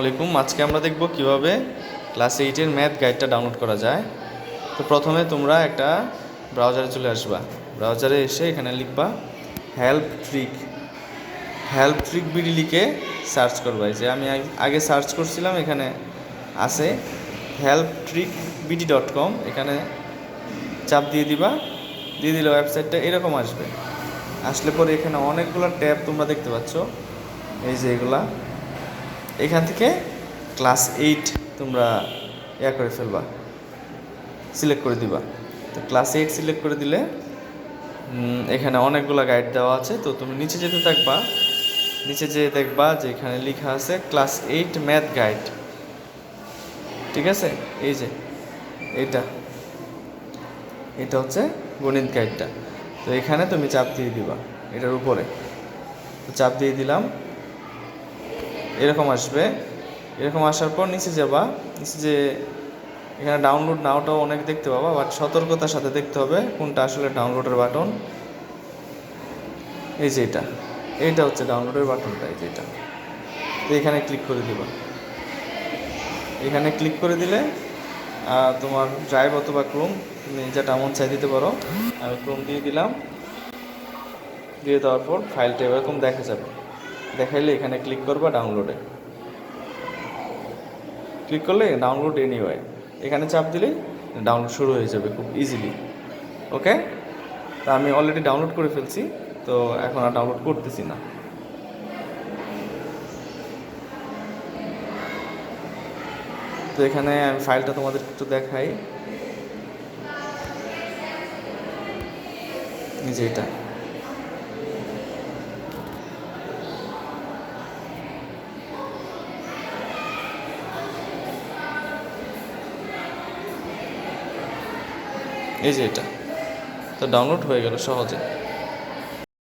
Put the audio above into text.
আলাইকুম আজকে আমরা দেখব কীভাবে ক্লাস এইটের ম্যাথ গাইডটা ডাউনলোড করা যায়। তো প্রথমে তোমরা একটা ব্রাউজারে চলে আসবা। ব্রাউজারে এসে এখানে লিখবা help trick help trick BD লিখে সার্চ করবা। যে আমি আগে সার্চ করছিলাম, এখানে আছে help trick BD dot com. এখানে চাপ দিয়ে দিবা। দিয়ে দিলে ওয়েবসাইটটা এরকম আসবে। আসলে পরে এখানে অনেকগুলো ট্যাব তোমরা দেখতে পাচ্ছ। এই যে এগুলা। এখান থেকে ক্লাস এইট তোমরা ইয়া করে ফেলবা সিলেক্ট করে দিবা। তো ক্লাস এইট সিলেক্ট করে দিলে এখানে অনেকগুলো গাইড দেওয়া আছে। তো তুমি নিচে যেতে থাকবা, নিচে যেয়ে দেখবা যে এখানে লেখা আছে ক্লাস এইট ম্যাথ গাইড ঠিক আছে? এই যে, এটা। এটা হচ্ছে গণিত গাইডটা তো এখানে তুমি চাপ দিয়ে দিবা, এটার উপরে। চাপ দিয়ে দিলাম এরকম আসবে। এরকম আসার পর নিচে যাবা। নিচে যে এখানে ডাউনলোড নাওটাও অনেক দেখতে পাবা বাট সতর্কতার সাথে দেখতে হবে কোনটা আসলে ডাউনলোডের বাটন এই যে এটা। এইটা হচ্ছে ডাউনলোডের বাটনটা এই যে এটা। তো এখানে ক্লিক করে দিবা। এখানে ক্লিক করে দিলে তোমার ড্রাইভ অথবা ক্রোম তুমি যেটা মন চাই দিতে পারো। আমি ক্রোম দিয়ে দিলাম। দিয়ে দেওয়ার পর ফাইলটা এরকম দেখা যাবে। দেখাইলে এখানে ক্লিক করবা ডাউনলোডে ক্লিক করলে ডাউনলোড এনিওয়ে এখানে চাপ দিলেই ডাউনলোড শুরু হয়ে যাবে খুব ইজিলি ওকে তা আমি অলরেডি ডাউনলোড করে ফেলছি, তো এখন আর ডাউনলোড করতেছি না। তো এখানে আমি ফাইলটা তোমাদের একটু দেখাই। এই এই যে এটা। তো ডাউনলোড হয়ে গেল সহজে।